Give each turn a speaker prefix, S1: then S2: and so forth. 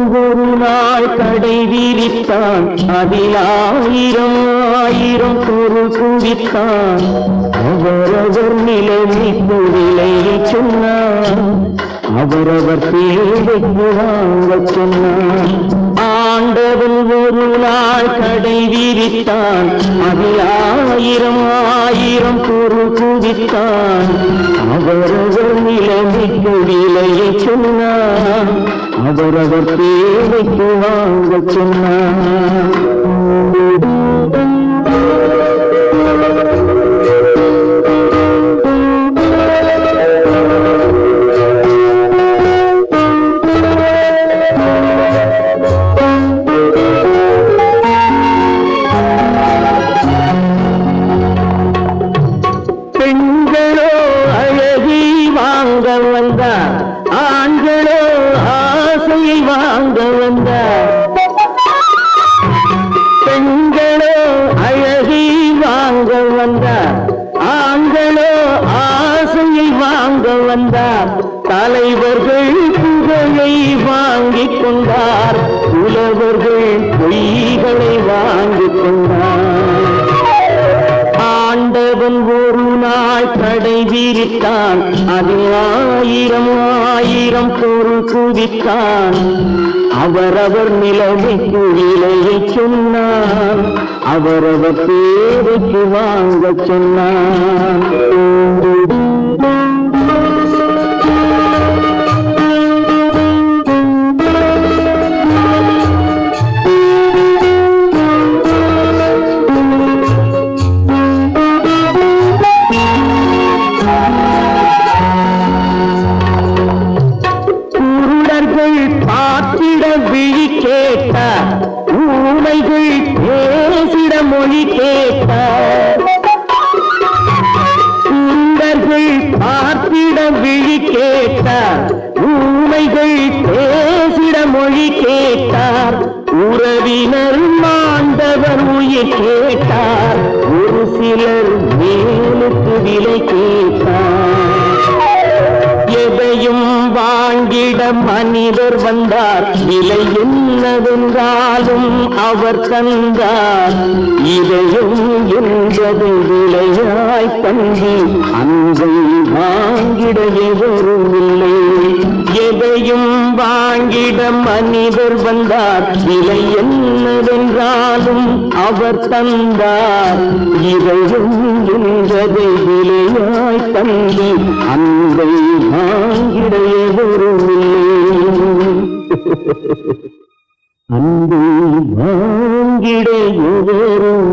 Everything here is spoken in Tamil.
S1: ஒரு நாள் கடை விரித்தான். அதில் ஆயிரம் ஆயிரம் பொருள் குவித்தான். அவரவர் நிலைமைக்கு விலையை சொன்னான் அவரவர் தேவைக்கு வாங்க சொன்னான் ஆண்டவன் ஒரு நாள் கடை விரித்தான். அதில் ஆயிரம் ஆயிரம் பொருள் குவித்தான். அவரவர் நிலைமைக்கு விலையை சொன்னான் அவரவர் தேவைக்கு வாங்க சொன்னான் பெண்களோ அழகி வாங்க வந்தார். ஆண்களோ பொன்னை வாங்க வந்தார் பெண்களோ அழகி வாங்க வந்தார் ஆண்களோ ஆசையை வாங்க வந்தார் தலைவர்கள் புகழை வாங்கிக் கொண்டார். உழவர்கள் பொய் சிரித்தான் அது ஆயிரம் ஆயிரம் பொருள் குவித்தான். அவரவர் நிலவை குழிலையை சொன்னான் அவரவர் தேவைக்கு வாங்க சொன்னான் விழி கேட்டா ஊமைகள் பேசிட மொழி கேட்டார் குருடர்கள் பார்த்திட விழி கேட்டார் ஊமைகள் பேசிட மொழி கேட்டார் உறவினர் மாண்டவர் உயிர் கேட்டார். ஒரு சிலர் மேலுக்கு விலை கேட்டார். மனிதர் வந்தார். விலை என்னவென்றாலும் அவர் தந்தார். இதையும் என்பது விலையாய் தங்கி அன்பை வாங்கிட எவரும் எதையும் வாங்கிட மனிதர் வந்தார். விலை என்னவென்றாலும் அவர் தந்தார். இதையும் என்பதை விலையாய் தங்கி அன்பை வாங்கிட எவரும் அன்பு வாங்கிட எவரும்